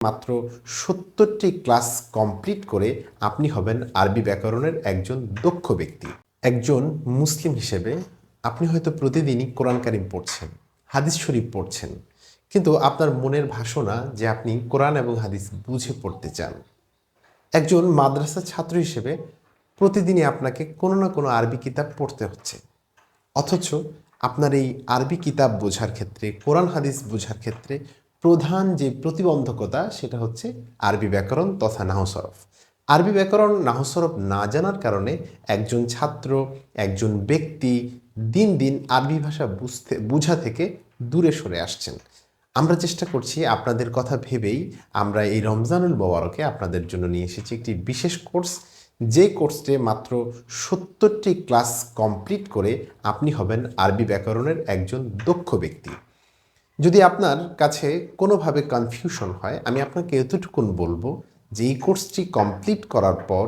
মাত্র সত্তরটি class complete করে আপনি হবেন আরবি ব্যাকরণের একজন দক্ষ ব্যক্তি। একজন মুসলিম হিসেবে আপনি হয়তো প্রতিদিনই কোরআন কারিম পড়ছেন, হাদিস শরীফ পড়ছেন, কিন্তু আপনার মনের ভাষণা যে আপনি কোরআন এবং হাদিস বুঝে পড়তে চান। একজন মাদ্রাসা ছাত্র হিসেবে প্রতিদিনই আপনাকে কোনো না কোনো আরবি কিতাব পড়তে হচ্ছে। অথচ আপনার এই আরবি কিতাব বোঝার ক্ষেত্রে, কোরআন হাদিস বোঝার ক্ষেত্রে প্রধান যে প্রতিবন্ধকতা সেটা হচ্ছে আরবি ব্যাকরণ তথা নাহসরফ আরবি ব্যাকরণ নাহসরফ না জানার কারণে একজন ছাত্র, একজন ব্যক্তি দিন দিন আরবি ভাষা বুঝতে, বুঝা থেকে দূরে সরে আসছেন। আমরা চেষ্টা করছি আপনাদের কথা ভেবেই আমরা এই রমজানুল মোবারকে আপনাদের জন্য নিয়ে এসেছি একটি বিশেষ কোর্স। যে কোর্সে মাত্র সত্তরটি ক্লাস কমপ্লিট করে আপনি হবেন আরবি ব্যাকরণের একজন দক্ষ ব্যক্তি। যদি আপনার কাছে কোনোভাবে কনফিউশন হয়, আমি আপনাকে এতটুকুন বলব যে এই কোর্সটি কমপ্লিট করার পর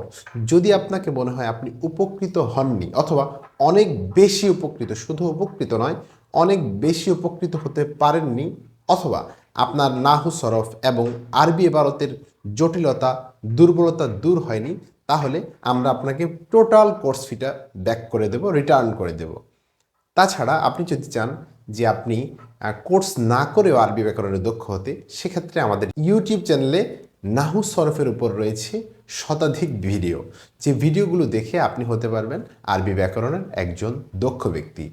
যদি আপনাকে মনে হয় আপনি উপকৃত হননি অথবা অনেক বেশি উপকৃত, শুধু উপকৃত নয়, অনেক বেশি উপকৃত হতে পারেননি অথবা আপনার নাহু সরফ এবং আরবি এবারতের জটিলতা, দুর্বলতা দূর হয়নি, তাহলে আমরা আপনাকে টোটাল কোর্স ফিটা ব্যাক করে দেব রিটার্ন করে দেব। তাছাড়া আপনি যদি চান যে আপনি কোর্স না করেও আরবি ব্যাকরণে দক্ষ হতে, সেক্ষেত্রে আমাদের ইউটিউব চ্যানেলে নাহু সরফের উপর রয়েছে শতাধিক ভিডিও যে ভিডিওগুলো দেখে আপনি হতে পারবেন আরবি ব্যাকরণের একজন দক্ষ ব্যক্তি।